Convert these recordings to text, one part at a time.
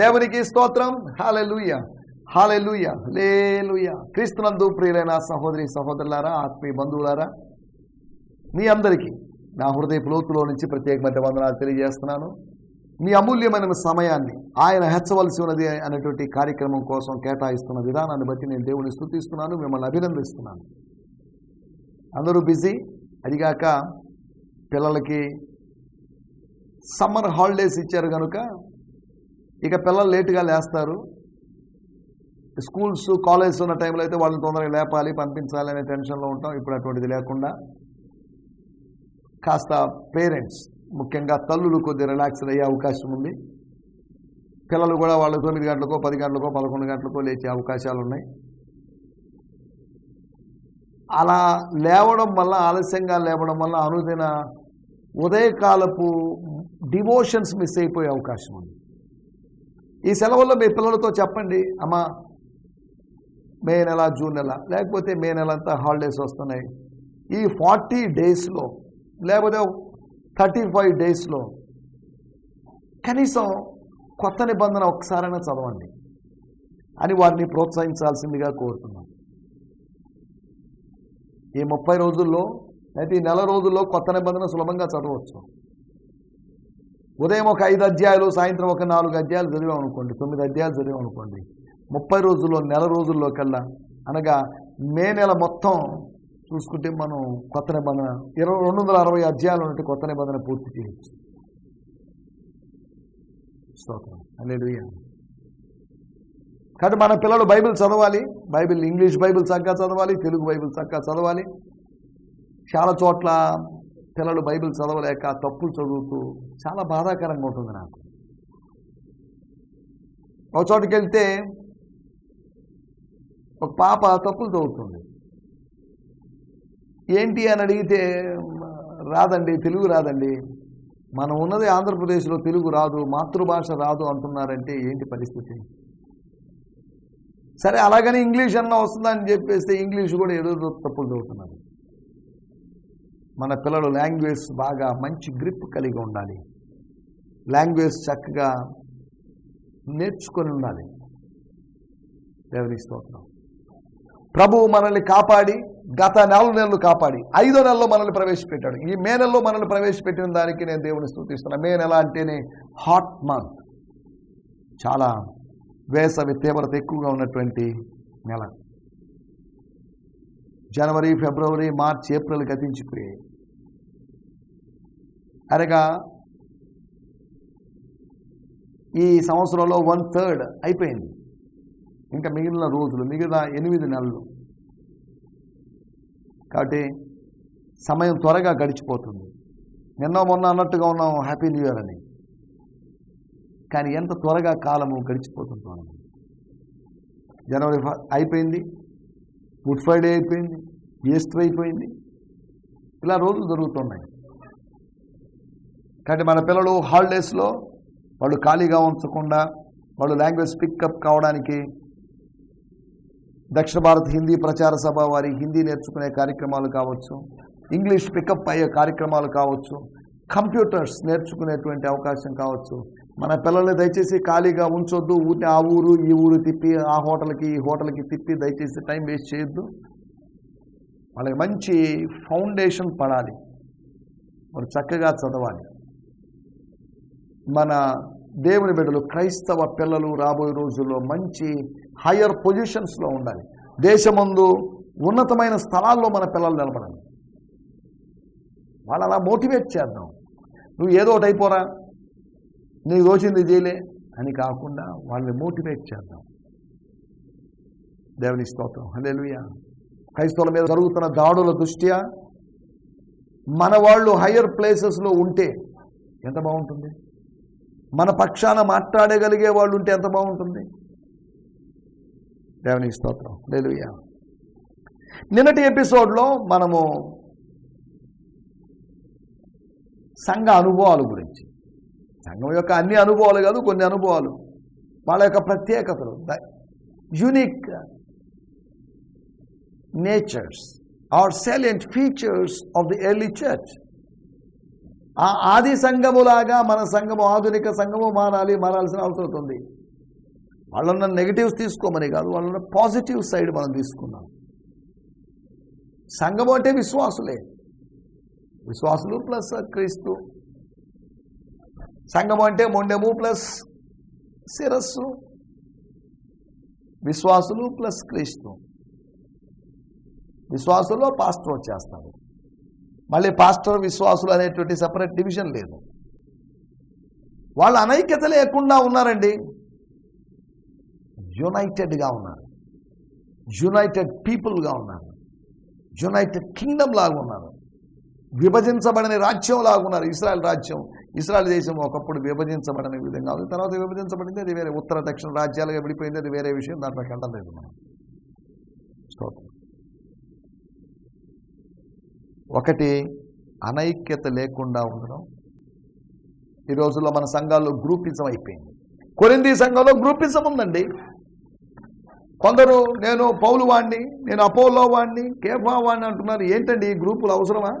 దేవునికి స్తోత్రం. Hallelujah hallelujah లేలుయ క్రీస్తునందు ప్రియులైన సహోదరి సహోదరులారా ఆత్మీయ బంధువులారా మీ అందరికీ నా హృదయ లోతులో నుంచి ప్రత్యేకమైన వందనాలు తెలియజేస్తున్నాను. మీ అమూల్యమైన సమయాన్ని ఆయన హెచ్చవలసి ఉన్నది అనేటువంటి కార్యక్రమం కోసం కేటాయిస్తున్న విధానాన్ని బట్టి నేను దేవుని స్థుతిస్తున్నాను మిమ్మల్ని అభినందిస్తున్నాను. అందరూ బిజీ అదిగాక పిల్లలకి సమ్మర్ హాలిడేస్ ఇచ్చారు కనుక ఇక పిల్లలు లేటుగా లేస్తారు. స్కూల్స్ కాలేజెస్ ఉన్న టైంలో అయితే వాళ్ళని తొందరగా లేపాలి పంపించాలి అనే టెన్షన్లో ఉంటాం. ఇప్పుడు అటువంటిది లేకుండా. కాస్త పేరెంట్స్ ముఖ్యంగా తల్లులు కొద్దిగా రిలాక్స్ అయ్యే అవకాశం ఉంది. పిల్లలు కూడా వాళ్ళు తొమ్మిది గంటలకో పది గంటలకో పదకొండు గంటలకో లేచే అవకాశాలు ఉన్నాయి. అలా లేవడం వల్ల ఆలస్యంగా లేవడం వల్ల అనుదిన ఉదయకాలపు డివోషన్స్ మిస్ అయిపోయే అవకాశం ఉంది. ఈ సెలవుల్లో మీ పిల్లలతో చెప్పండి అమ్మా మే నెల జూన్ నెల లేకపోతే మే నెల అంతా హాలిడేస్ వస్తున్నాయి. ఈ ఫార్టీ డేస్లో లేకపోతే థర్టీ ఫైవ్ డేస్లో కనీసం కొత్త నిబంధన ఒకసారైనా చదవండి. అని వారిని ప్రోత్సహించాల్సిందిగా కోరుతున్నాం ఈ ముప్పై రోజుల్లో అయితే ఈ నెల రోజుల్లో కొత్త నిబంధన సులభంగా చదవచ్చు. ఉదయం ఒక ఐదు అధ్యాయాలు సాయంత్రం ఒక నాలుగు అధ్యాయాలు చదివాం అనుకోండి. తొమ్మిది అధ్యాయాలు చదివాం అనుకోండి. ముప్పై రోజుల్లో నెల రోజుల్లో కల్లా. అనగా మే నెల మొత్తం చూసుకుంటే మనం కొత్త నిబంధన ఇరవై రెండు వందల అరవై అధ్యాయాలు ఉన్నట్టు కొత్త నిబంధన పూర్తి చేయొచ్చు. స్తోత్రం. హల్లెలూయా. కాబట్టి మన పిల్లలు బైబిల్ చదవాలి బైబిల్ ఇంగ్లీష్ బైబిల్ చక్కగా చదవాలి తెలుగు బైబిల్ చక్కగా చదవాలి. చాలా చోట్ల పిల్లలు బైబిల్ చదవలేక తప్పులు చదువుతూ చాలా బాధాకరంగా ఉంటుంది నాకు. ఒక చోటుకి వెళ్తే ఒక పాప తప్పులు చదువుతుంది. ఏంటి అని అడిగితే రాదండి తెలుగు రాదండి. మనం ఉన్నది ఆంధ్రప్రదేశ్లో తెలుగు రాదు మాతృభాష రాదు అంటున్నారంటే ఏంటి పరిస్థితి? సరే అలాగని ఇంగ్లీష్ అన్న వస్తుందని చెప్పేస్తే ఇంగ్లీష్ కూడా ఏదో తప్పులు చదువుతున్నారు. మన పిల్లలు లాంగ్వేజ్ బాగా మంచి గ్రిప్ కలిగి ఉండాలి. లాంగ్వేజ్ చక్కగా నేర్చుకొని ఉండాలి. దేవుని స్తోత్రం. ప్రభువు మనల్ని కాపాడి గత నాలుగు నెలలు కాపాడి ఐదో నెలలో మనల్ని ప్రవేశపెట్టాడు. ఈ మే నెలలో మనల్ని ప్రవేశపెట్టిన దానికి నేను దేవుని స్థుతిస్తున్నా మే నెల అంటేనే హాట్ మంత్. చాలా వేసవి తీవ్రత ఎక్కువగా ఉన్నటువంటి నెల. జనవరి ఫిబ్రవరి మార్చ్ ఏప్రిల్ గతించిపోయాయి. అనగా ఈ సంవత్సరంలో వన్ థర్డ్ అయిపోయింది. ఇంకా మిగిలిన రోజులు మిగతా ఎనిమిది నెలలు. కాబట్టి సమయం త్వరగా గడిచిపోతుంది. నిన్న మొన్న అన్నట్టుగా ఉన్నాం హ్యాపీ న్యూ ఇయర్ అని. కానీ ఎంత త్వరగా కాలము గడిచిపోతుంటాం జనవరి ఫ- అయిపోయింది. గుడ్ ఫ్రైడే అయిపోయింది. ఈస్టర్ అయిపోయింది ఇలా రోజులు జరుగుతున్నాయి. కానీ మన పిల్లలు హాలిడేస్లో వాళ్ళు ఖాళీగా ఉంచకుండా వాళ్ళు లాంగ్వేజ్ పికప్ కావడానికి దక్షిణ భారత్ హిందీ ప్రచార సభ వారి హిందీ నేర్చుకునే కార్యక్రమాలు కావచ్చు ఇంగ్లీష్ పికప్ అయ్యే కార్యక్రమాలు కావచ్చు కంప్యూటర్స్ నేర్చుకునేటువంటి అవకాశం కావచ్చు. మన పిల్లల్ని దయచేసి ఖాళీగా ఉంచొద్దు ఊరిని ఆ ఊరు ఈ ఊరు తిప్పి ఆ హోటల్కి ఈ హోటల్కి తిప్పి దయచేసి టైం వేస్ట్ చేయొద్దు. వాళ్ళకి మంచి ఫౌండేషన్ పడాలి. వాళ్ళు చక్కగా చదవాలి. మన దేవుని బిడ్డలు క్రైస్తవ పిల్లలు రాబోయే రోజుల్లో మంచి హయ్యర్ పొజిషన్స్లో ఉండాలి. దేశమందు ఉన్నతమైన స్థలాల్లో మన పిల్లలు నిలబడాలి. వాళ్ళు అలా మోటివేట్ చేద్దాం. నువ్వు ఏదో ఒకటి అయిపోరా. నీకు దోచింది చేయలే అని కాకుండా వాళ్ళని మోటివేట్ చేద్దాం. దేవుని స్తోత్రం. హల్లెలూయా. క్రైస్తవుల మీద జరుగుతున్న దాడుల దృష్ట్యా మన వాళ్ళు హయ్యర్ ప్లేసెస్లో ఉంటే ఎంత బాగుంటుంది? మన పక్షాన మాట్లాడగలిగే వాళ్ళు ఉంటే ఎంత బాగుంటుంది? దేవుని స్తోత్రం. హల్లెలూయా. నిన్నటి ఎపిసోడ్లో మనము సంఘ అనుభవాల గురించి. సంఘం యొక్క అన్ని అనుభవాలు కాదు కొన్ని అనుభవాలు. వాళ్ళ యొక్క ప్రత్యేకతలు. Unique natures are salient features of the early church ఆ ఆది సంఘములాగా మన సంఘము ఆధునిక సంఘము మారాలి మారాల్సిన అవసరం ఉంది. వాళ్ళన్న నెగిటివ్స్ తీసుకోమని కాదు వాళ్ళన్న పాజిటివ్ సైడ్ మనం తీసుకున్నాం. సంఘం అంటే విశ్వాసులే. విశ్వాసులు ప్లస్ క్రీస్తు. సంఘం అంటే మొండెము ప్లస్ శిరస్సు. విశ్వాసులు ప్లస్ క్రీస్తు. విశ్వాసుల్లో పాస్టర్ వచ్చేస్తారు మళ్ళీ పాస్టర్ విశ్వాసులు అనేటువంటి సపరేట్ డివిజన్ లేదు. వాళ్ళు అనైక్యత లేకుండా ఉన్నారండి. యునైటెడ్గా ఉన్నారు. యునైటెడ్ పీపుల్గా ఉన్నారు. యునైటెడ్ కింగ్డమ్ లాగా ఉన్నారు. విభజించబడిన రాజ్యం లాగున్నారు ఇస్రాయల్ రాజ్యం. ఇస్రాయల్ దేశం ఒకప్పుడు విభజించబడిన విధంగా ఉంది. తర్వాత విభజించబడింది. అది వేరే ఉత్తర దక్షిణ రాజ్యాలుగా విడిపోయింది. అది వేరే విషయం. దాంట్లో కంటలేదు మనం. స్తోత్రం. ఒకటి అనైక్యత లేకుండా ఉండడం. ఈ రోజుల్లో మన సంఘాల్లో గ్రూపిజం అయిపోయింది కొరింది సంఘంలో గ్రూపిజం ఉందండి కొందరు నేను పౌలు వాణ్ణి నేను అపోలో వాణ్ణి కేఫా వాణ్ణి అంటున్నారు. ఏంటండి ఈ గ్రూపులు అవసరమా?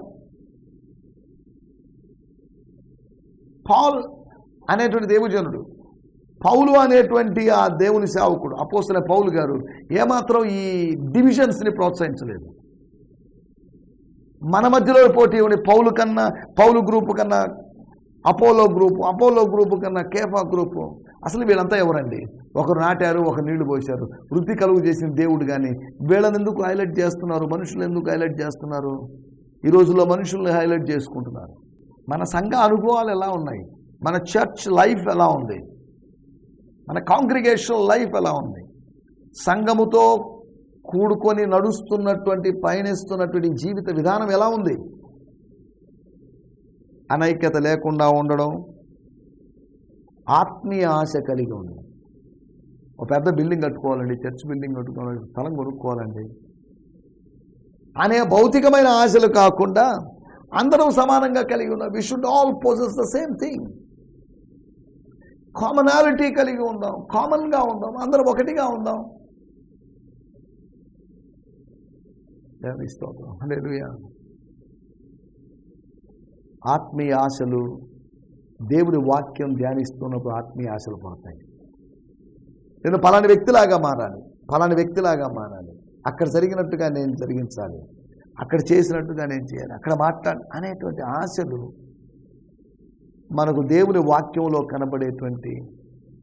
పాల్ అనేటువంటి దేవజనుడు పౌలు అనేటువంటి ఆ దేవుని సేవకుడు అపోసిన పౌలు గారు ఏమాత్రం ఈ డివిజన్స్ని ప్రోత్సహించలేదు. మన మధ్యలో పోటీ ఉండి పౌలు కన్నా పౌలు గ్రూపు కన్నా అపోలో గ్రూపు అపోలో గ్రూపు కన్నా కేఫా గ్రూపు. అసలు వీళ్ళంతా ఎవరండి? ఒకరు నాటారు ఒకరు నీళ్ళు పోశారు. వృత్తి కలుగు చేసిన దేవుడు కానీ వీళ్ళని ఎందుకు హైలైట్ చేస్తున్నారు? మనుషులు ఎందుకు హైలైట్ చేస్తున్నారు? ఈ రోజుల్లో మనుషుల్ని హైలైట్ చేసుకుంటున్నారు. మన సంఘ అనుభవాలు ఎలా ఉన్నాయి? మన చర్చ్ లైఫ్ ఎలా ఉంది? మన కాంగ్రిగేషన్ లైఫ్ ఎలా ఉంది? సంఘముతో కూడుకొని నడుస్తున్నటువంటి పయనిస్తున్నటువంటి జీవిత విధానం ఎలా ఉంది? అనైక్యత లేకుండా ఉండడం ఆత్మీయ ఆశ కలిగి ఉంది ఒక పెద్ద బిల్డింగ్ కట్టుకోవాలండి చర్చ్ బిల్డింగ్ కట్టుకోవాలండి స్థలం కొనుక్కోవాలండి. అనే భౌతికమైన ఆశలు కాకుండా అందరం సమానంగా కలిగి ఉన్నాం. We should all possess the same thing commonality కలిగి ఉందాం కామన్గా ఉందాం అందరం ఒకటిగా ఉందాం దేవుని స్తోత్రం హల్లెలూయా. ఆత్మీయ ఆశలు దేవుడి వాక్యం ధ్యానిస్తున్నప్పుడు ఆత్మీయ ఆశలు పడతాయి. నేను పలాని వ్యక్తిలాగా మారాలి పలాని వ్యక్తిలాగా మారాలి అక్కడ జరిగినట్టుగా నేను జరిగించాలి అక్కడ చేసినట్టుగా నేను చేయాలి అక్కడ మాట్లాడి అనేటువంటి ఆశలు మనకు దేవుని వాక్యంలో కనబడేటువంటి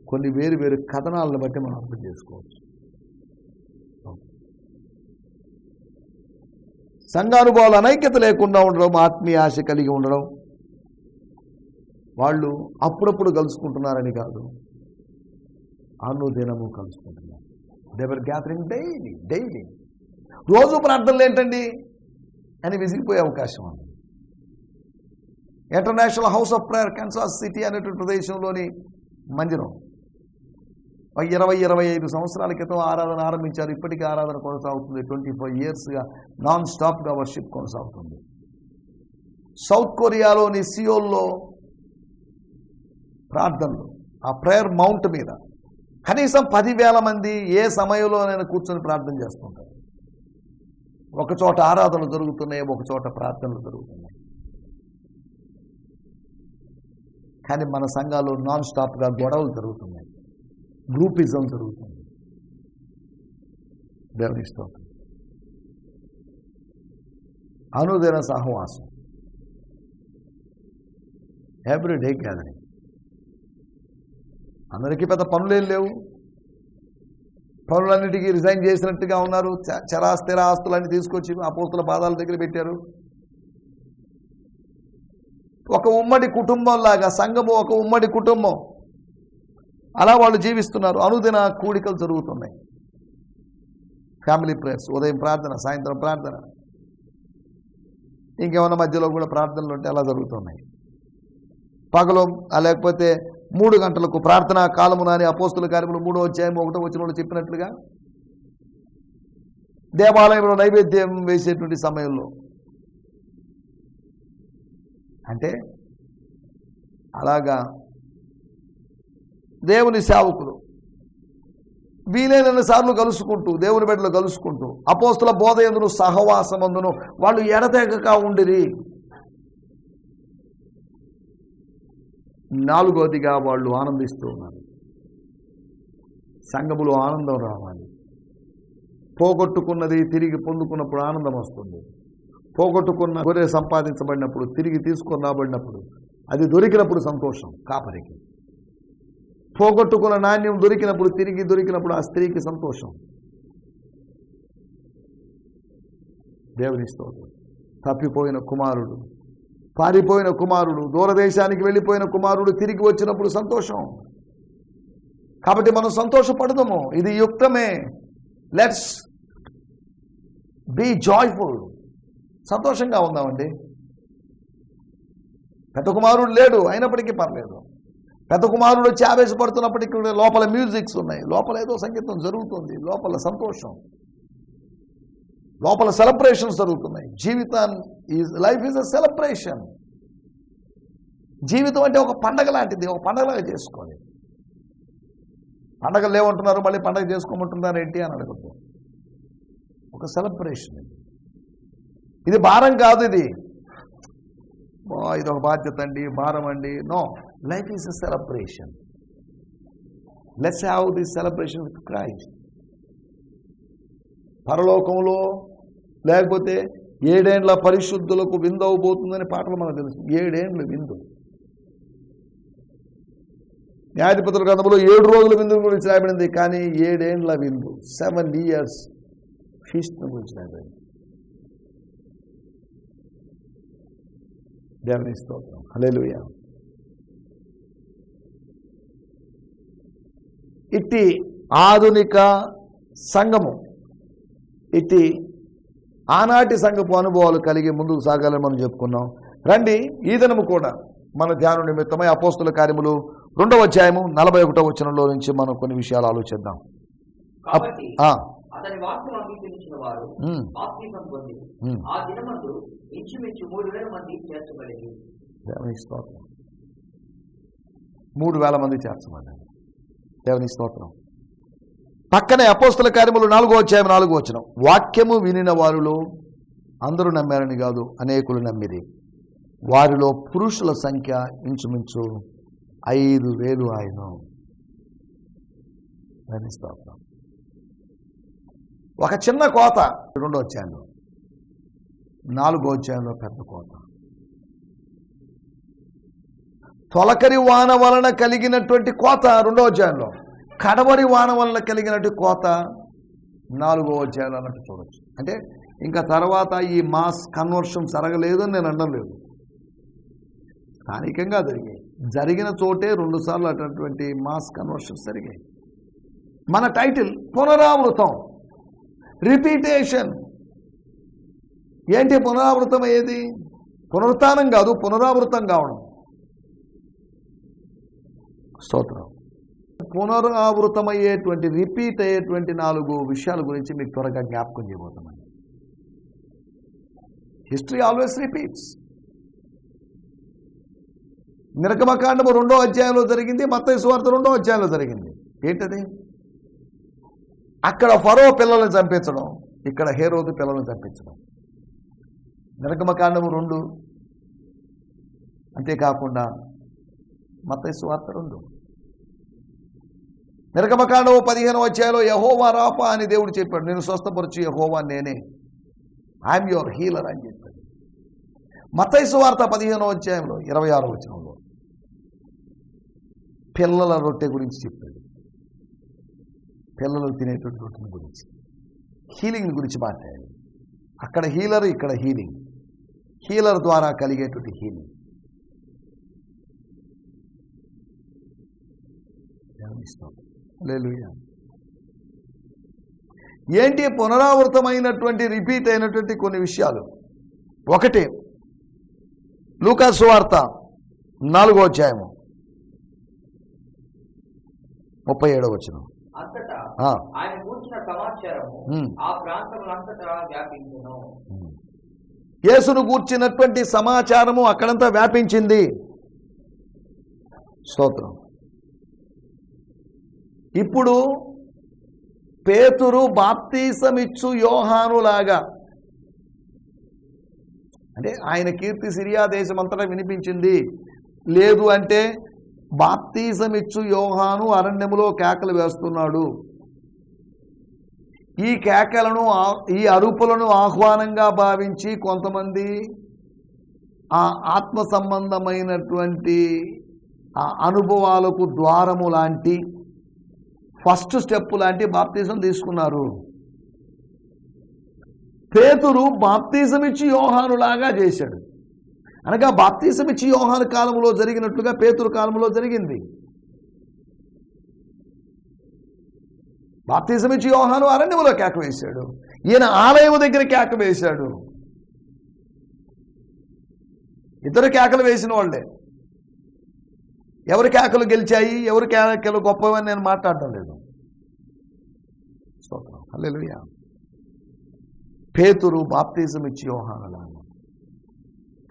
కొన్ని వేరు వేరు కథనాలను బట్టి మనం అర్థం చేసుకోవచ్చు. సంఘానుభవాలు అనైక్యత లేకుండా ఉండడం ఆత్మీయ ఆశ కలిగి ఉండడం. వాళ్ళు అప్పుడప్పుడు కలుసుకుంటున్నారని కాదు. అనుదినము కలుసుకుంటున్నారు. They were gathering daily daily రోజు ప్రార్థనలు ఏంటండి? అని విసిగిపోయే అవకాశం ఉంది. International house of prayer Kansas city అనేటువంటి ప్రదేశంలోని మందిరం. ఇరవై ఇరవై ఐదు సంవత్సరాల క్రితం ఆరాధన ఆరంభించారు. ఇప్పటికీ ఆరాధన కొనసాగుతుంది. ట్వంటీ ఫైవ్ ఇయర్స్గా నాన్ స్టాప్గా వర్షిప్ కొనసాగుతుంది. సౌత్ కొరియాలోని సియోల్లో ప్రార్థనలు ఆ ప్రేయర్ మౌంట్ మీద కనీసం పదివేల మంది ఏ సమయంలోనైనా కూర్చొని ప్రార్థన చేస్తుంటారు. ఒక చోట ఆరాధనలు జరుగుతున్నాయి ఒక చోట ప్రార్థనలు జరుగుతున్నాయి. కానీ మన సంఘాలు నాన్ స్టాప్గా గొడవలు జరుగుతున్నాయి. గ్రూపిజం జరుగుతుంది. దేవుని స్తోత్రం. అనుదిన సహవాసం. ఎవ్రీ డే గ్యాదరింగ్ అందరికీ పెద్ద పనులేం లేవు. పనులన్నిటికీ రిజైన్ చేసినట్టుగా ఉన్నారు. చ- ఆస్తులన్నీ తీసుకొచ్చి అపోస్తుల పాదాల దగ్గర పెట్టారు. ఒక ఉమ్మడి కుటుంబం లాగా సంఘము ఒక ఉమ్మడి కుటుంబం. అలా వాళ్ళు జీవిస్తున్నారు. అనుదిన కూడికలు జరుగుతున్నాయి. ఫ్యామిలీ ప్రేయర్స్ ఉదయం ప్రార్థన సాయంత్రం ప్రార్థన. ఇంకేమైనా మధ్యలో కూడా ప్రార్థనలు ఉంటే అలా జరుగుతున్నాయి. పగలు లేకపోతే మూడు గంటలకు ప్రార్థనా కాలము నాని అపోస్తుల కార్యములు మూడో అధ్యాయం ఒకటో వచ్చిన చెప్పినట్లుగా దేవాలయంలో నైవేద్యం వేసేటువంటి సమయంలో అంటే అలాగా దేవుని సేవకులు వీలైనన్ని సార్లు కలుసుకుంటూ దేవుని బిడ్డలు కలుసుకుంటూ అపోస్తుల బోధ ఎందును సహవాసమందును వాళ్ళు ఎడతెగక ఉండిరి. నాలుగోదిగా వాళ్ళు ఆనందిస్తూ ఉన్నారు. సంఘములో ఆనందం రావాలి. పోగొట్టుకున్నది తిరిగి పొందుకున్నప్పుడు ఆనందం వస్తుంది. పోగొట్టుకున్న గొర్రె సంపాదించబడినప్పుడు తిరిగి తీసుకొని రాబడినప్పుడు అది దొరికినప్పుడు సంతోషం కాపరికి. పోగొట్టుకున్న నాణ్యం దొరికినప్పుడు తిరిగి దొరికినప్పుడు ఆ స్త్రీకి సంతోషం. దేవుని స్తోత్రం. తప్పిపోయిన కుమారుడు పారిపోయిన కుమారుడు దూరదేశానికి వెళ్ళిపోయిన కుమారుడు తిరిగి వచ్చినప్పుడు సంతోషం. కాబట్టి మనం సంతోషపడదాము. ఇది యుక్తమే. లెట్స్ బీ జాయ్ఫుల్ సంతోషంగా ఉందామండి. పెద్ద కుమారుడు లేడు అయినప్పటికీ పర్లేదు. పెద్ద కుమారుడు వచ్చి ఆవేశపడుతున్నప్పటికీ లోపల మ్యూజిక్స్ ఉన్నాయి. లోపల ఏదో సంగీతం జరుగుతుంది. లోపల సంతోషం. లోపల సెలబ్రేషన్స్ జరుగుతున్నాయి. జీవితాన్ని లైఫ్ ఈజ్ అ సెలబ్రేషన్. జీవితం అంటే ఒక పండగ లాంటిది. ఒక పండగలాగా చేసుకోవాలి. పండగలు లేవంటున్నారు మళ్ళీ పండగ చేసుకోమంటున్నారు ఏంటి అని అడగద్దు. ఒక సెలబ్రేషన్. ఇది ఇది భారం కాదు ఇది. ఇది ఒక బాధ్యత అండి భారం అండి. No. Life is a celebration let's have this celebration with Christ పరలోకంలో లేకపోతే ఏడేండ్ల పరిశుద్ధులకు విందు అవబోతుందని పాటలు మనకు తెలుసు. ఏడేండ్లు విందు. న్యాయాధిపతుల గ్రంథంలో ఏడు రోజుల విందు గురించి రాయబడింది. కానీ ఏడేండ్ల విందు. సెవెన్ ఇయర్స్ ఫీస్ట్ గురించి రాయబడింది. దేవుని స్తోత్రం. హల్లెలూయా ఇట్టి ఆధునిక సంఘము ఇట్టి ఆనాటి సంఘపు అనుభవాలు కలిగి ముందుకు సాగాలని మనం చెప్పుకున్నాం. రండి ఈ దినము కూడా మన ధ్యానం నిమిత్తమై అపోస్తుల కార్యములు రెండవ అధ్యాయము నలభై ఒకటో వచనంలో నుంచి మనం కొన్ని విషయాలు ఆలోచిద్దాం. మూడు వేల మంది చేర్చబడింది. దేవుని స్తోత్రం. పక్కనే అపోస్తుల కార్యములు నాలుగో అధ్యాయం నాలుగో వచ్చిన వాక్యము వినిన వారిలో అందరూ నమ్మారని కాదు అనేకులు నమ్మిది వారిలో పురుషుల సంఖ్య ఇంచుమించు ఐదు వేలు ఆయన. స్తోత్రం. ఒక చిన్న కోత రెండో అధ్యాయంలో. నాలుగో అధ్యాయంలో పెద్ద కోత. తొలకరి వాన వలన కలిగినటువంటి కోత రెండో అధ్యాయంలో. కడవరి వాన వలన కలిగినటువంటి కోత నాలుగో అధ్యాయంలో అన్నట్టు చూడొచ్చు. అంటే ఇంకా తర్వాత ఈ మాస్ కన్వర్షన్ జరగలేదు నేను అనడం లేదు. స్థానికంగా జరిగాయి. జరిగిన చోటే రెండుసార్లు అటువంటి మాస్ కన్వర్షన్స్ జరిగాయి. మన టైటిల్ పునరావృతం. రిపీటేషన్. ఏంటి పునరావృతం అయ్యేది పునరుత్నం కాదు పునరావృతం కావడం. స్తోత్రం. పునరావృతమయ్యేటువంటి రిపీట్ అయ్యేటువంటి నాలుగు విషయాల గురించి మీకు త్వరగా జ్ఞాపకం చేయబోతున్నాను. హిస్టరీ ఆల్వేస్ రిపీట్స్ నిరకమకాండము రెండో అధ్యాయంలో జరిగింది మత్తయి సువార్త రెండో అధ్యాయంలో జరిగింది. ఏంటది? అక్కడ ఫరో పిల్లల్ని చంపించడం ఇక్కడ హేరోదు పిల్లల్ని చంపించడం. నిరకమకాండము రెండు అంతేకాకుండా మత సువార్త రెండు. నిర్గమకాండవు పదిహేను అధ్యాయంలో యహోవా రాపా అని దేవుడు చెప్పాడు. నేను స్వస్థపరచు యహోవా నేనే. ఐఎమ్ యువర్ హీలర్ అని చెప్పాడు. మతైసు వార్త పదిహేనో అధ్యాయంలో ఇరవై ఆరో వచనంలో. పిల్లల రొట్టె గురించి చెప్పాడు. పిల్లలు తినేటువంటి రొట్టెని గురించి. హీలింగ్ గురించి మాట్లాడాడు. అక్కడ హీలర్ ఇక్కడ హీలింగ్. హీలర్ ద్వారా కలిగేటువంటి హీలింగ్. హల్లెలూయా. ఏంటి పునరావృతమైనటువంటి రిపీట్ అయినటువంటి కొన్ని విషయాలు? ఒకటి లూకాసు వార్త నాలుగో అధ్యాయము. ముప్పై ఏడవ వచ్చిన యేసును గూర్చినటువంటి సమాచారము అక్కడంతా వ్యాపించింది. స్తోత్రం. ఇప్పుడు పేతురు బాప్తీసమిచ్చు యోహానులాగా. అంటే ఆయన కీర్తి సిరియా దేశమంతటా వినిపించింది. లేదు అంటే బాప్తీసమిచ్చు యోహాను అరణ్యములో కేకలు వేస్తున్నాడు. ఈ కేకలను ఈ అరుపులను ఆహ్వానంగా భావించి కొంతమంది ఆ ఆత్మ సంబంధమైనటువంటి ఆ అనుభవాలకు ద్వారము లాంటి ఫస్ట్ స్టెప్ లాంటి బాప్తీసం తీసుకున్నారు. పేతురు బాప్తీసం ఇచ్చి యోహానులాగా చేశాడు. అనగా బాప్తీసం ఇచ్చి యోహాను కాలంలో జరిగినట్లుగా పేతురు కాలంలో జరిగింది. బాప్తీసం ఇచ్చి యోహాను అరణ్యములో కేక వేశాడు. ఈయన ఆలయం దగ్గర కేక వేశాడు. ఇద్దరు కేకలు వేసిన వాళ్ళే. ఎవరి కేకలు గెలిచాయి ఎవరి కేకలు గొప్పవని నేను మాట్లాడటం లేదు. స్తోత్రం. హల్లెలూయా. పేతురు బాప్తీసం ఇచ్చి యోహానులా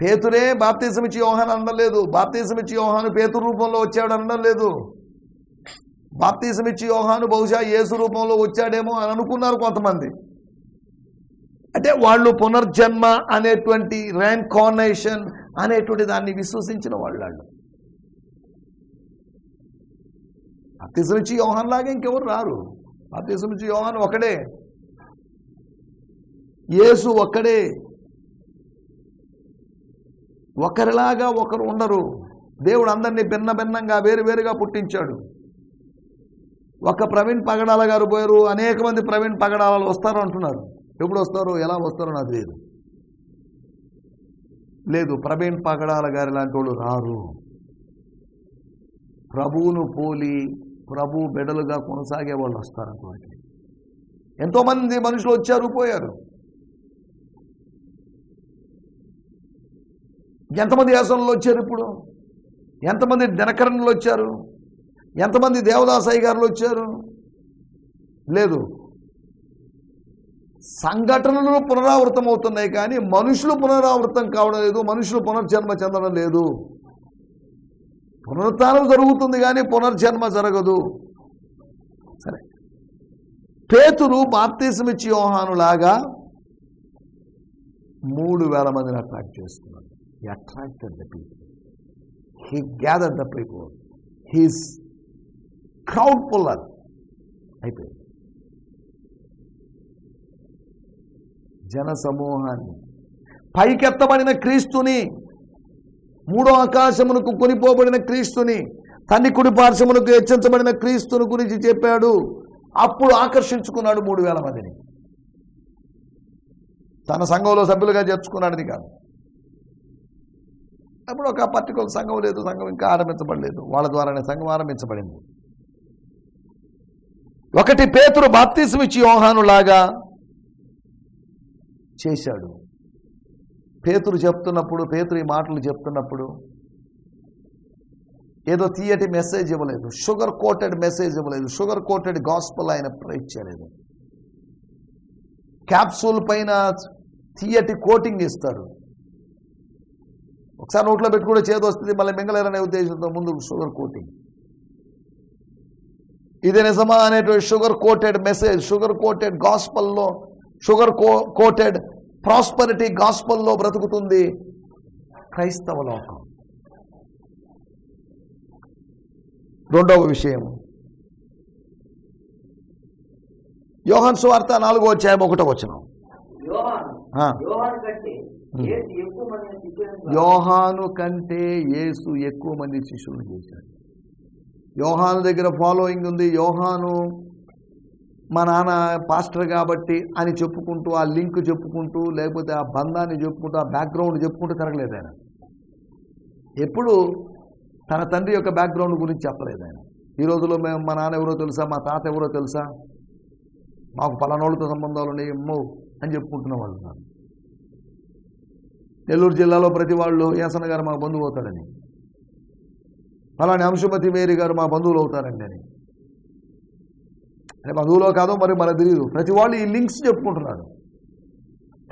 పేతురే బాప్తీసం ఇచ్చి యోహాను అనడం లేదు. బాప్తీసం ఇచ్చి యోహాను పేతురు రూపంలో వచ్చాడు అనడం లేదు. బాప్తీసం ఇచ్చి యోహాను బహుశా యేసు రూపంలో వచ్చాడేమో అని అనుకున్నారు కొంతమంది. అంటే వాళ్ళు పునర్జన్మ అనేటువంటి ర్యాన్కార్నేషన్ అనేటువంటి దాన్ని విశ్వసించిన వాళ్ళు వాళ్ళు బాప్తీసం ఇచ్చి యోహాన్ లాగా ఇంకెవరు రారు. బాప్తీసం ఇచ్చి యోహాన్ ఒకడే. యేసు ఒక్కడే. ఒకరిలాగా ఒకరు ఉండరు. దేవుడు అందరినీ భిన్న భిన్నంగా వేరు వేరుగా పుట్టించాడు. ఒక ప్రవీణ్ పగడాల గారు పోయారు. అనేక మంది ప్రవీణ్ పగడాలు వస్తారు అంటున్నారు. ఎప్పుడు వస్తారు? ఎలా వస్తారో నాకు తెలియదు. లేదు ప్రవీణ్ పగడాల గారి లాంటి వాళ్ళు రారు. ప్రభువును పోలి ప్రభు బిడలుగా కొనసాగే వాళ్ళు వస్తారన్నమాట. ఎంతోమంది మనుషులు వచ్చారు పోయారు. ఎంతమంది యాసనలు వచ్చారు ఇప్పుడు? ఎంతమంది దినకరణలు వచ్చారు? ఎంతమంది దేవదాసాయి గారులు వచ్చారు? లేదు. సంఘటనలు పునరావృతం అవుతున్నాయి కానీ మనుషులు పునరావృతం కావడం లేదు మనుషులు పునర్జన్మ చెందడం లేదు. పునరుత్నం జరుగుతుంది కానీ పునర్జన్మ జరగదు. సరే. పేతురు బాప్తీసమిచ్చి యోహానులాగా మూడు వేల మందిని అట్రాక్ట్ చేస్తున్నాడు. Attracted the people he gather the people he's crowd puller అయిపోయింది. జన సమూహాన్ని పైకెత్తబడిన క్రీస్తుని మూడో ఆకాశమునకు కొనిపోబడిన క్రీస్తుని తన్ని కుడి పార్శ్వమునకు హెచ్చించబడిన క్రీస్తుని గురించి చెప్పాడు. అప్పుడు ఆకర్షించుకున్నాడు మూడు వేల మందిని. తన సంఘంలో సభ్యులుగా చేర్చుకున్నాడని కాదు. అప్పుడు ఒక పర్టికులర్ సంఘం లేదు సంఘం ఇంకా ఆరంభించబడలేదు. వాళ్ళ ద్వారానే సంఘం ఆరంభించబడింది. ఒకటి పేతురు బాప్తీసం ఇచ్చి యోహానులాగా చేశాడు. పేతురు చెప్తున్నప్పుడు పేతులు ఈ మాటలు చెప్తున్నప్పుడు ఏదో తీయటి మెసేజ్ ఇవ్వలేదు. షుగర్ కోటెడ్ మెసేజ్ ఇవ్వలేదు. షుగర్ కోటెడ్ గాస్పల్ ఆయన ప్రైజ్ చేయలేదు. క్యాప్సూల్ పైన తీయటి కోటింగ్ ఇస్తారు. ఒకసారి నోట్లో పెట్టుకుంటే చేదు వస్తుంది మళ్ళీ మింగలేరనే ఉద్దేశంతో ముందు షుగర్ కోటింగ్ ఇది నిజమా అనేటువంటి sugar coated message sugar coated గాస్పల్లో sugar co coated prosperity గాస్పల్లో బ్రతుకుతుంది క్రైస్తవ లోకం. రెండవ విషయం యోహన్ సువార్త నాలుగో అధ్యాయం ఒకటో వచనం. యోహాను. కంటే యేసు ఎక్కువ శిష్యులను మంది శిష్యులు చేశాడు. యోహాను దగ్గర ఫాలోయింగ్ ఉంది. యోహాను మా నాన్న పాస్టర్ కాబట్టి అని చెప్పుకుంటూ ఆ లింక్ చెప్పుకుంటూ లేకపోతే ఆ బంధాన్ని చెప్పుకుంటూ ఆ బ్యాక్గ్రౌండ్ చెప్పుకుంటూ తిరగలేదు ఆయన. ఎప్పుడు తన తండ్రి యొక్క బ్యాక్గ్రౌండ్ గురించి చెప్పలేదు ఆయన. ఈ రోజులో మేము మా నాన్న ఎవరో తెలుసా? మా తాత ఎవరో తెలుసా? మాకు పలానోళ్ళతో సంబంధాలు ఉన్నాయి ఎమ్మో అని చెప్పుకుంటున్న వాళ్ళు ఉన్నారు. నెల్లూరు జిల్లాలో ప్రతి వాళ్ళు యాసన గారు మా బంధువు అవుతాడని అలానే అంశుమతి మేరీ గారు మా బంధువులు అవుతారండి అని బంధువులో కాదో మరి మనకు తెలియదు ప్రతి వాళ్ళు ఈ లింక్స్ చెప్పుకుంటున్నాడు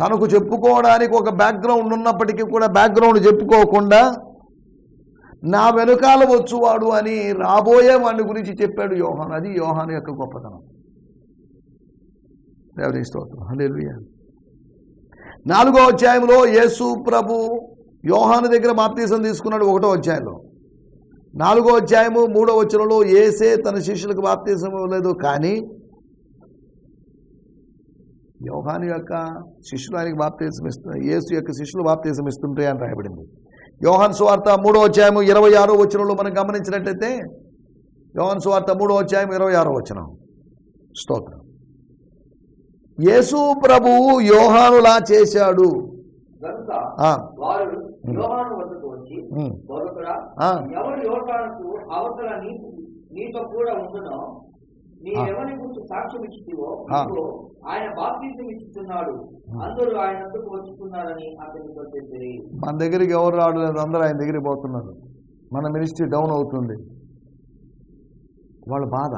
తనకు చెప్పుకోవడానికి ఒక బ్యాక్గ్రౌండ్ ఉన్నప్పటికీ కూడా బ్యాక్గ్రౌండ్ చెప్పుకోకుండా నా వెనుకాల వచ్చువాడు అని రాబోయే వాడిని గురించి చెప్పాడు యోహాన్. అది యోహాన్ యొక్క గొప్పతనం. దేవుని స్తోత్రం. నాలుగో అధ్యాయంలో యేసు ప్రభు యోహాను దగ్గర బాప్తీసం తీసుకున్నాడు ఒకటో అధ్యాయంలో. నాలుగో అధ్యాయము మూడో వచనంలో ఏసే తన శిష్యులకు బాప్తీసం ఇవ్వలేదు. కానీ యోహాను యొక్క శిష్యులు ఆయనకి బాప్తీసం ఇస్తున్నారు యేసు యొక్క శిష్యులు బాప్తీసం ఇస్తుంటే అని రాయబడింది. యోహాన్ సువార్త మూడో అధ్యాయము ఇరవై ఆరో వచనంలో మనం గమనించినట్టయితే యోహాన్ సువార్త మూడో అధ్యాయం ఇరవై ఆరో వచనం. స్తోత్రం. యేసు ప్రభువు యోహానులా చేశాడు. నీతో కూడా ఉండునో గురించి సాక్ష్యం ఇచ్చివో ఆయన అందరూ ఆయన అతనితో చెప్పి మన దగ్గరికి ఎవరు రావడం అందరూ ఆయన దగ్గరికి పోతున్నారు. మన మినిస్ట్రీ డౌన్ అవుతుంది. వాళ్ళ బాధ.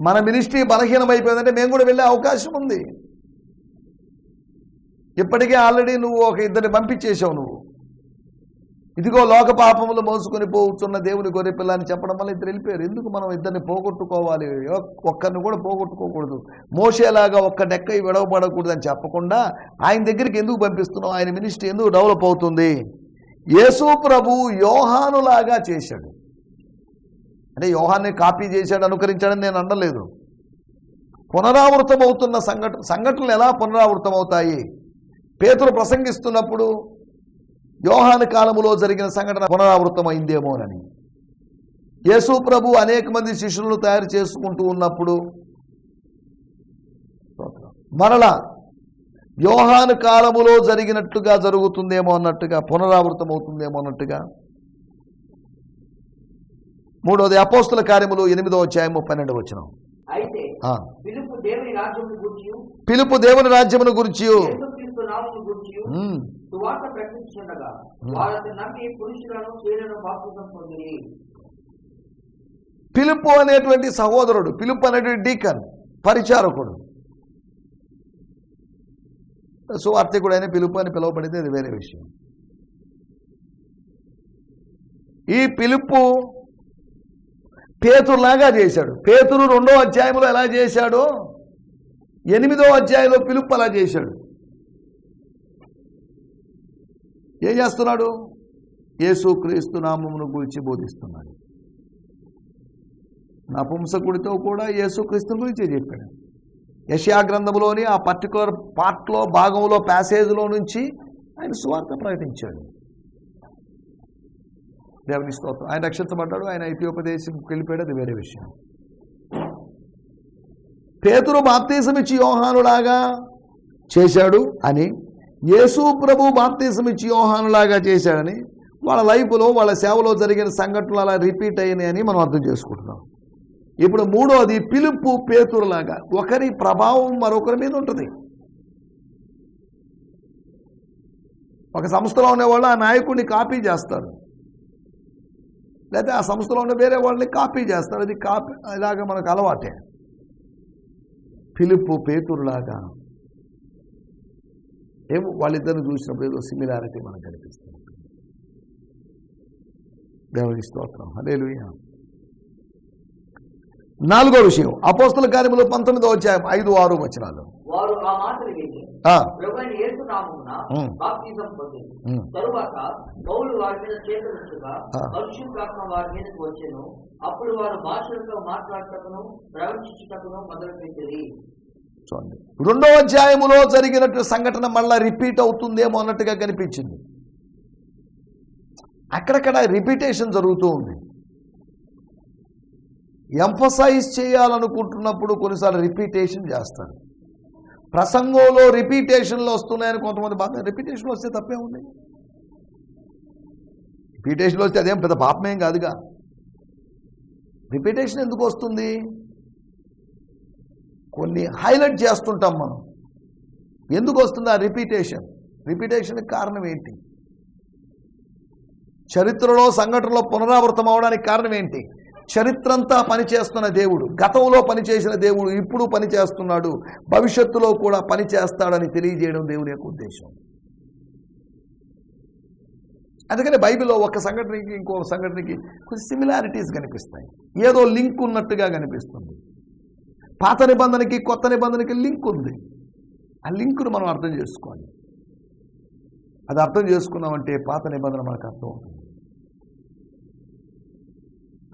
మన మినిస్ట్రీ బలహీనం అయిపోయిందంటే మేము కూడా వెళ్ళే అవకాశం ఉంది. ఇప్పటికే ఆల్రెడీ నువ్వు ఒక ఇద్దరిని పంపించేశావు నువ్వు. ఇదిగో లోక పాపములు మోసుకొని పోతున్న దేవుని గొర్రె పిల్ల చెప్పడం వల్ల ఇద్దరు వెళ్ళిపోయారు. ఎందుకు మనం ఇద్దరిని పోగొట్టుకోవాలి? ఒక్కరిని కూడా పోగొట్టుకోకూడదు. మోసేలాగా ఒక్క నెక్క విడవబడకూడదు అని చెప్పకుండా ఆయన దగ్గరికి ఎందుకు పంపిస్తున్నాం ఆయన మినిస్ట్రీ ఎందుకు డెవలప్ అవుతుంది? యేసు ప్రభు యోహానులాగా చేశాడు. అంటే యోహాన్ని కాపీ చేశాడు అనుకరించాడని నేను అనలేదు. పునరావృతం అవుతున్న సంఘటన సంఘటనలు ఎలా పునరావృతం పేతురు ప్రసంగిస్తున్నప్పుడు యోహాను కాలములో జరిగిన సంఘటన పునరావృతం అయిందేమోనని యేసు ప్రభు అనేక మంది శిష్యులను తయారు చేసుకుంటూ ఉన్నప్పుడు మరలా యోహాను కాలములో జరిగినట్టుగా జరుగుతుందేమో అన్నట్టుగా పునరావృతం అవుతుందేమో అన్నట్టుగా మూడవది అపోస్తుల కార్యములు ఎనిమిదో అధ్యాయము పన్నెండు ఆ. పిలుపు దేవుని రాజ్యమును గురించి గురించి సువార్త ప్రకటించుండగా. వాళ్ళని నమ్మి పురుషులను స్త్రీలను బాప్తిజం పొందిరి. పిలుపు అనేటువంటి సహోదరుడు పిలుపు అనేటువంటి డీకన్ పరిచారకుడు. సువార్థికుడు అయిన పిలుపు అని పిలువబడితే అది వేరే విషయం. ఈ పిలుపు పేతురులాగా చేశాడు. పేతురు రెండో అధ్యాయంలో ఎలా చేశాడో? ఎనిమిదో అధ్యాయంలో పిలుపు అలా చేశాడు. ఏం చేస్తున్నాడు? యేసుక్రీస్తు నామమును గురించి బోధిస్తున్నాడు. నపుంసకుడితో కూడా యేసుక్రీస్తు గురించే చెప్పాడు. యశయా గ్రంథంలోని ఆ పర్టికులర్ పార్ట్లో భాగంలో ప్యాసేజ్లో నుంచి ఆయన సువార్త ప్రకటించాడు. దేవుని స్తోత్రం. ఆయన రక్షించబడ్డాడు ఆయన ఐతియోపదేశంకి వెళ్ళిపోయాడు అది వేరే విషయం. పేతురు బాప్తీసం ఇచ్చి యోహానులాగా చేశాడు అని యేసు ప్రభు బాప్తీసం ఇచ్చి యోహానులాగా చేశాడని వాళ్ళ లైఫ్లో వాళ్ళ సేవలో జరిగిన సంఘటనలు అలా రిపీట్ అయినాయని మనం అర్థం చేసుకుంటున్నాం. ఇప్పుడు మూడోది పిలుపు పేతురులాగా. ఒకరి ప్రభావం మరొకరి మీద ఉంటుంది. ఒక సంస్థలో ఉండేవాళ్ళు ఆ నాయకుడిని కాపీ చేస్తారు. లేకపోతే ఆ సంస్థలో ఉన్న వేరే వాళ్ళని కాపీ చేస్తారు. అది కాపీ ఇలాగ మనకు అలవాటే. పిలుపు పేతురులాగా. ఏమో వాళ్ళిద్దరిని చూసినప్పుడు ఏదో సిమిలారిటీ మనకు కనిపిస్తుంది. దేవునికి స్తోత్రం. అదే నాలుగో విషయం. అపోస్తుల కార్యములు పంతొమ్మిదో అధ్యాయం ఐదు ఆరు వచనాలు. అప్పుడు వారు భాషలతో మాట్లాడటకును ప్రవచించుటకును మొదలుపెట్టిరి. చూడండి. రెండో అధ్యాయములో జరిగినట్టు సంఘటన మళ్ళీ రిపీట్ అవుతుందేమో అన్నట్టుగా కనిపించింది. అక్కడక్కడ రిపీటేషన్ జరుగుతూ ఉంది. ఎంఫసైజ్ చేయాలనుకుంటున్నప్పుడు కొన్నిసార్లు రిపీటేషన్ చేస్తారు. ప్రసంగంలో రిపీటేషన్లు వస్తున్నాయని కొంతమంది బాధ రిపీటేషన్లు వస్తే తప్పే ఉంది. రిపీటేషన్లు వస్తే అదేం పెద్ద పాపమేం కాదుగా. రిపీటేషన్ ఎందుకు వస్తుంది? కొన్ని హైలైట్ చేస్తుంటాం మనం. ఎందుకు వస్తుంది ఆ రిపీటేషన్? రిపీటేషన్కి కారణం ఏంటి? చరిత్రలో సంఘటనలో పునరావృతం అవడానికి కారణం ఏంటి? చరిత్రంతా పనిచేస్తున్న దేవుడు గతంలో పనిచేసిన దేవుడు ఇప్పుడు పనిచేస్తున్నాడు భవిష్యత్తులో కూడా పనిచేస్తాడని తెలియజేయడం దేవుని యొక్క ఉద్దేశం. అందుకని బైబిల్లో ఒక సంఘటనకి ఇంకో సంఘటనకి కొంచెం సిమిలారిటీస్ కనిపిస్తాయి. ఏదో లింక్ ఉన్నట్టుగా కనిపిస్తుంది. పాత నిబంధనకి కొత్త నిబంధనకి లింక్ ఉంది. ఆ లింకును మనం అర్థం చేసుకోవాలి. అది అర్థం చేసుకున్నామంటే పాత నిబంధన మనకు అర్థం అవుతుంది.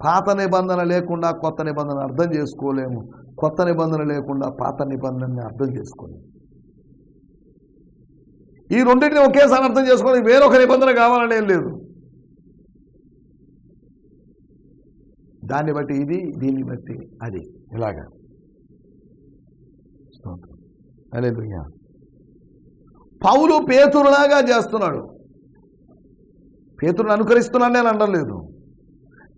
పాత నిబంధన లేకుండా కొత్త నిబంధన అర్థం చేసుకోలేము. కొత్త నిబంధన లేకుండా పాత నిబంధనని అర్థం చేసుకోలేము. ఈ రెండింటిని ఒకేసారి అర్థం చేసుకోవాలి. వేరొక నిబంధన కావాలని ఏం లేదు. దాన్ని బట్టి ఇది దీన్ని బట్టి అది. ఇలాగా. స్తోత్రం. హల్లెలూయా. పౌలు పేతురులాగా చేస్తున్నాడు. పేతురుని అనుకరిస్తున్నాను నేను అనలేదు.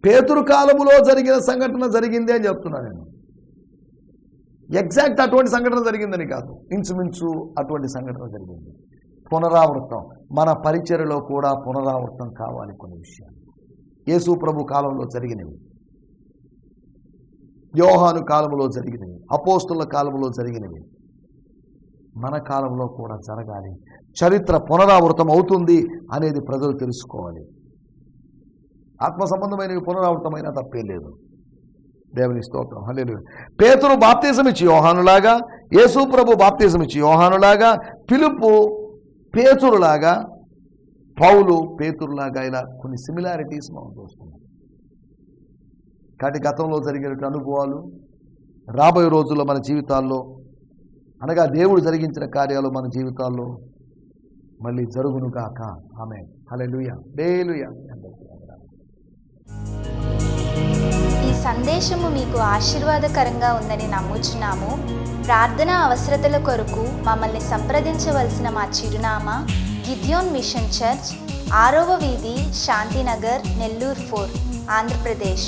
పేతురు కాలములో జరిగిన సంఘటన జరిగిందే అని చెప్తున్నాను నేను. ఎగ్జాక్ట్ అటువంటి సంఘటన జరిగిందని కాదు. ఇంచుమించు అటువంటి సంఘటన జరిగింది. పునరావృతం. మన పరిచయలో కూడా పునరావృతం కావాలి కొన్ని విషయాలు. యేసు ప్రభు కాలంలో జరిగినవి. యోహాను కాలంలో జరిగినవి అపోస్తుల కాలంలో జరిగినవి. మన కాలంలో కూడా జరగాలి. చరిత్ర పునరావృతం అవుతుంది అనేది ప్రజలు తెలుసుకోవాలి. ఆత్మ సంబంధమైనవి పునరావృతమైన తప్పే లేదు. దేవుని స్తోత్రం. హల్లెలూయా. పేతురు బాప్తీసం ఇచ్చి యోహానులాగా యేసు ప్రభు బాప్తీసం ఇచ్చి యోహానులాగా పిలుపు పేతురులాగా పౌలు పేతురులాగా ఇలా కొన్ని సిమిలారిటీస్ మనం చూస్తున్నాం. కాబట్టి గతంలో జరిగిన అనుభవాలు రాబోయే రోజుల్లో మన జీవితాల్లో అనగా దేవుడు జరిగించిన కార్యాలు మన జీవితాల్లో మళ్ళీ జరుగును కాక ఆమె హల్లెలూయా. డేలుయా ఈ సందేశము మీకు ఆశీర్వాదకరంగా ఉందని నమ్ముచున్నాము. ప్రార్థన అవసరతల కొరకు మమ్మల్ని సంప్రదించవలసిన మా చిరునామా గిద్యోన్ మిషన్ చర్చ్ ఆరవ వీధి శాంతినగర్ నెల్లూరు ఫోర్ ఆంధ్రప్రదేశ్.